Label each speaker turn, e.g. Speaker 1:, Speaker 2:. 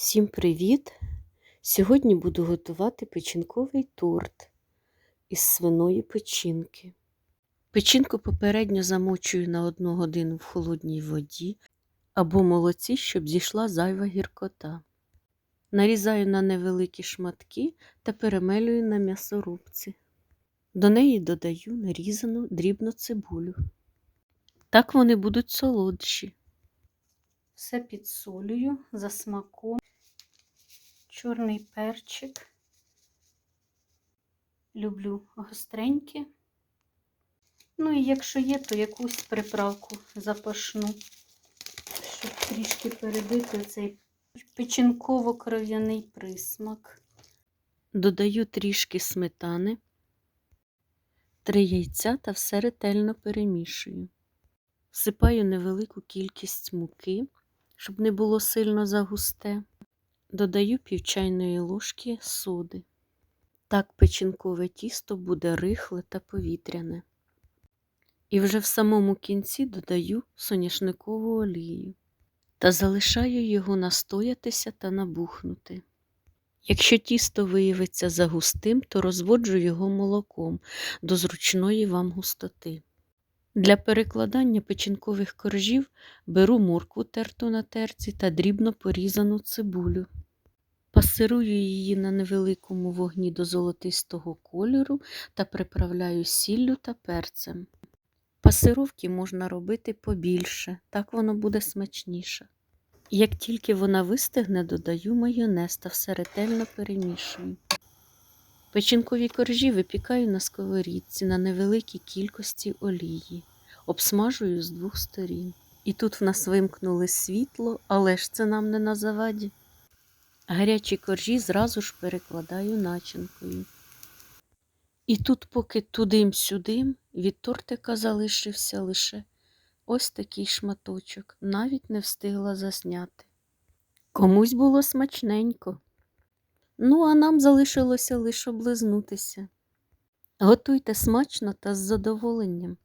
Speaker 1: Всім привіт! Сьогодні буду готувати печінковий торт із свиної печінки. Печінку попередньо замочую на 1 годину в холодній воді або молоці, щоб зійшла зайва гіркота. Нарізаю на невеликі шматки та перемелюю на м'ясорубці. До неї додаю нарізану дрібну цибулю. Так вони будуть солодші. Все підсолюю за смаком. Чорний перчик. Люблю гостренькі. Ну і якщо є, то якусь приправку запашну, щоб трішки перебити цей печінково-кров'яний присмак. Додаю трішки сметани, три яйця та все ретельно перемішую. Всипаю невелику кількість муки, щоб не було сильно загусте. Додаю пів чайної ложки соди. Так печінкове тісто буде рихле та повітряне. І вже в самому кінці додаю соняшникову олію та залишаю його настоятися та набухнути. Якщо тісто виявиться загустим, то розводжу його молоком до зручної вам густоти. Для перекладання печінкових коржів беру моркву терту на терці та дрібно порізану цибулю. Пасирую її на невеликому вогні до золотистого кольору та приправляю сіллю та перцем. Пасировки можна робити побільше, так воно буде смачніше. Як тільки вона вистигне, додаю майонез та все ретельно перемішую. Печінкові коржі випікаю на сковорідці на невеликій кількості олії, обсмажую з двох сторін. І тут в нас вимкнули світло, але ж це нам не на заваді. Гарячі коржі зразу ж перекладаю начинкою. І тут, поки тудим-сюдим, від тортика залишився лише ось такий шматочок, навіть не встигла засняти. Комусь було смачненько. Ну, а нам залишилося лише облизнутися. Готуйте смачно та з задоволенням.